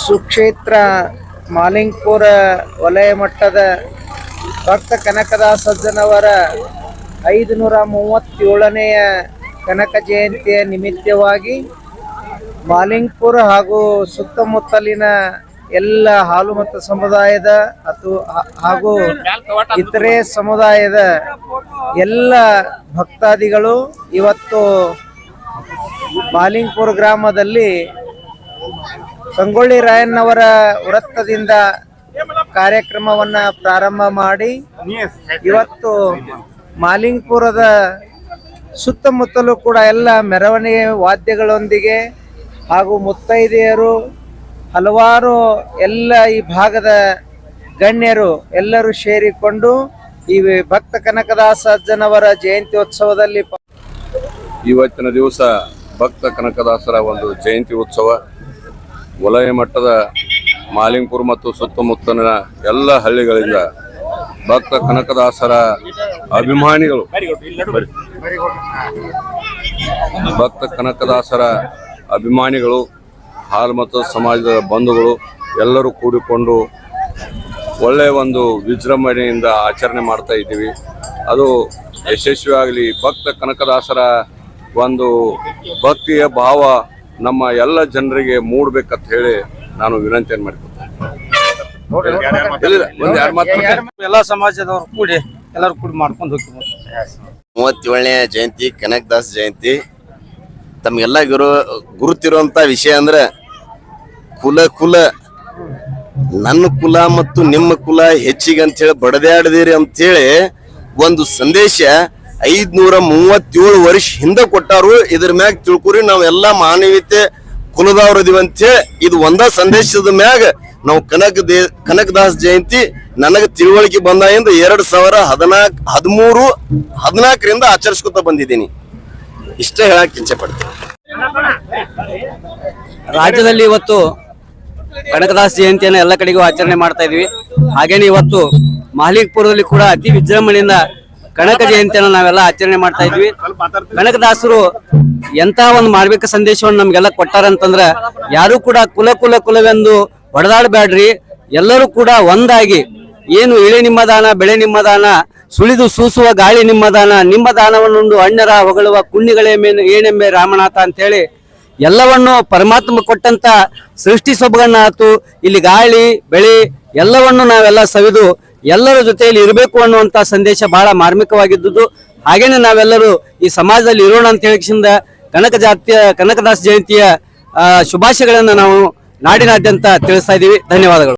ಸುಕ್ಷೇತ್ರ ಮಾಲಿಂಗ್ಪುರ ವಲಯ ಮಟ್ಟದ ಭಕ್ತ ಕನಕದಾಸ ಸಜ್ಜನವರ ಐದುನೂರ ಮೂವತ್ತೇಳನೆಯ ಕನಕ ಜಯಂತಿಯ ನಿಮಿತ್ತವಾಗಿ ಮಾಲಿಂಗ್ಪುರ ಹಾಗೂ ಸುತ್ತಮುತ್ತಲಿನ ಎಲ್ಲ ಹಾಲು ಮತ್ತು ಸಮುದಾಯದ ಅಥವಾ ಹಾಗೂ ಇತರೆ ಸಮುದಾಯದ ಎಲ್ಲ ಭಕ್ತಾದಿಗಳು ಇವತ್ತು ಮಾಲಿಂಗ್ಪುರ ಗ್ರಾಮದಲ್ಲಿ ಸಂಗೊಳ್ಳಿ ರಾಯಣ್ಣವರ ವೃತ್ತದಿಂದ ಕಾರ್ಯಕ್ರಮವನ್ನ ಪ್ರಾರಂಭ ಮಾಡಿ ಇವತ್ತು ಮಾಲಿಂಗ್ಪುರದ ಸುತ್ತಮುತ್ತಲೂ ಕೂಡ ಎಲ್ಲ ಮೆರವಣಿಗೆ ವಾದ್ಯಗಳೊಂದಿಗೆ ಹಾಗೂ ಮುತ್ತೈದೆಯರು, ಹಲವಾರು ಎಲ್ಲ ಈ ಭಾಗದ ಗಣ್ಯರು ಎಲ್ಲರೂ ಸೇರಿಕೊಂಡು ಈ ಭಕ್ತ ಕನಕದಾಸ ಜಯಂತಿ ಉತ್ಸವದಲ್ಲಿ ಇವತ್ತಿನ ದಿವಸ ಭಕ್ತ ಕನಕದಾಸರ ಒಂದು ಜಯಂತಿ ಉತ್ಸವ. ವಲಯ ಮಟ್ಟದ ಮಾಲಿಂಗ್ಪುರ ಮತ್ತು ಸುತ್ತಮುತ್ತಲಿನ ಎಲ್ಲ ಹಳ್ಳಿಗಳಿಂದ ಭಕ್ತ ಕನಕದಾಸರ ಅಭಿಮಾನಿಗಳು. ಭಕ್ತ ಕನಕದಾಸರ ಅಭಿಮಾನಿಗಳು, ಹಾಲು ಮತ್ತು ಸಮಾಜದ ಬಂಧುಗಳು ಎಲ್ಲರೂ ಕೂಡಿಕೊಂಡು ಒಳ್ಳೆಯ ಒಂದು ವಿಜೃಂಭಣೆಯಿಂದ ಆಚರಣೆ ಮಾಡ್ತಾ ಇದ್ದೀವಿ. ಅದು ಯಶಸ್ವಿಯಾಗಲಿ ಭಕ್ತ ಕನಕದಾಸರ ಒಂದು ಭಕ್ತಿಯ ಭಾವ ನಮ್ಮ ಎಲ್ಲ ಜನರಿಗೆ ಮೂಡ್ಬೇಕಂತ ಹೇಳಿ ನಾನು ವಿನಂತಿಯನ್ನು ಮಾಡ್ಕೊತೀನಿ ಎಲ್ಲ ಸಮಾಜದವರು ಕೂಡಿ ಎಲ್ಲರೂ ಕೂಡಿ ಮಾಡ್ಕೊಂಡು ಹೋಗ್ತೀವಿ. ಮೂವತ್ತೇಳನೇ ಜಯಂತಿ ಕನಕದಾಸ ಜಯಂತಿ. ತಮಗೆಲ್ಲ ಗುರು ಗುರುತಿರುವಂತ ವಿಷಯ ಅಂದ್ರೆ ಕುಲ ಕುಲ. ನನ್ನ ಕುಲ ಮತ್ತು ನಿಮ್ಮ ಕುಲ ಹೆಚ್ಚಿಗೆ ಅಂತ ಹೇಳಿ ಬಡದಾಡದಿರಿ ಅಂತೇಳಿ ಒಂದು ಸಂದೇಶ ಐದ್ನೂರ ಮೂವತ್ತೇಳು ವರ್ಷ ಹಿಂದೆ ಕೊಟ್ಟಾರು. ಇದ್ರ ಮ್ಯಾಗ ತಿಳ್ಕೊರಿ ನಾವೆಲ್ಲ ಮಾನವೀಯತೆ ಕುಲದವ್ರು ಅಂತ ಅಂತೇಳಿ ಇದು ಒಂದ ಸಂದೇಶದ ಮ್ಯಾಗ ನಾವು ಕನಕ ದೇ, ಕನಕದಾಸ್ ಜಯಂತಿ ನನಗೆ ತಿಳುವಳಿಕೆ ಎಂದು ಎರಡ್ ಸಾವಿರ ಹದಿನಾಲ್ಕ ಹದಿಮೂರು, ಹದಿನಾಲ್ಕರಿಂದ ಆಚರಿಸ್ಕೊತ ಬಂದಿದ್ದೀನಿ. ಇಷ್ಟೇ ಹೇಳಕ್ ಇಚ್ಛೆ ಪಡ್ತೀನಿ. ರಾಜ್ಯದಲ್ಲಿ ಇವತ್ತು ಕನಕದಾಸ ಜಯಂತಿಯನ್ನು ಎಲ್ಲ ಕಡೆಗೂ ಆಚರಣೆ ಮಾಡ್ತಾ ಇದೀವಿ ಹಾಗೇನೆ ಇವತ್ತು ಮಾಲಿಕ್ಪುರದಲ್ಲಿ ಕೂಡ ಅತಿ ವಿಜೃಂಭಣೆಯಿಂದ ಕನಕ ಜಯಂತಿಯನ್ನು ನಾವೆಲ್ಲ ಆಚರಣೆ ಮಾಡ್ತಾ ಇದ್ವಿ. ಕನಕದಾಸರು ಎಂತ ಒಂದು ಮಾರ್ಮಿಕ ಸಂದೇಶವನ್ನು ನಮ್ಗೆಲ್ಲ ಕೊಟ್ಟಾರಂತಂದ್ರ ಯಾರು ಕೂಡ ಕುಲ ಕುಲ ಕುಲವೆಂದು ಹೊಡೆದಾಡಬೇಡ್ರಿ ಎಲ್ಲರೂ ಕೂಡ ಒಂದಾಗಿ, ಏನು ಇಳೆ ನಿಮ್ಮದಾನ, ಬೆಳೆ ನಿಮ್ಮದಾನ, ಸುಳಿದು ಸೂಸುವ ಗಾಳಿ ನಿಮ್ಮದಾನ, ನಿಮ್ಮ ದಾನವನ್ನುಂಡು ಅಣ್ಣರ ಹೊಗಳುವ ಕುಣ್ಣಿಗಳೇ ಮೇನು ಏನೆಂಬೆ ರಾಮನಾಥ ಅಂತೇಳಿ ಎಲ್ಲವನ್ನು ಪರಮಾತ್ಮ ಕೊಟ್ಟಂತ ಸೃಷ್ಟಿ ಸೊಬಗನ್ನ ಆತು ಇಲ್ಲಿ ಗಾಳಿ, ಬೆಳೆ ಎಲ್ಲವನ್ನು ನಾವೆಲ್ಲ ಸವಿದು ಎಲ್ಲರ ಜೊತೆಯಲ್ಲಿ ಇರಬೇಕು ಅನ್ನುವಂತ ಸಂದೇಶ ಬಹಳ ಮಾರ್ಮಿಕವಾಗಿದ್ದುದು. ಹಾಗೇನೆ ನಾವೆಲ್ಲರೂ ಈ ಸಮಾಜದಲ್ಲಿ ಇರೋಣ ಅಂತ ಹೇಳಿಕಿಂದ ಕನಕ ಜಾತಿಯ, ಕನಕದಾಸ ಜಯಂತಿಯ ಶುಭಾಶಯಗಳನ್ನು ನಾವು ನಾಡಿನಾದ್ಯಂತ ತಿಳಿಸ್ತಾ ಇದ್ದೀವಿ. ಧನ್ಯವಾದಗಳು.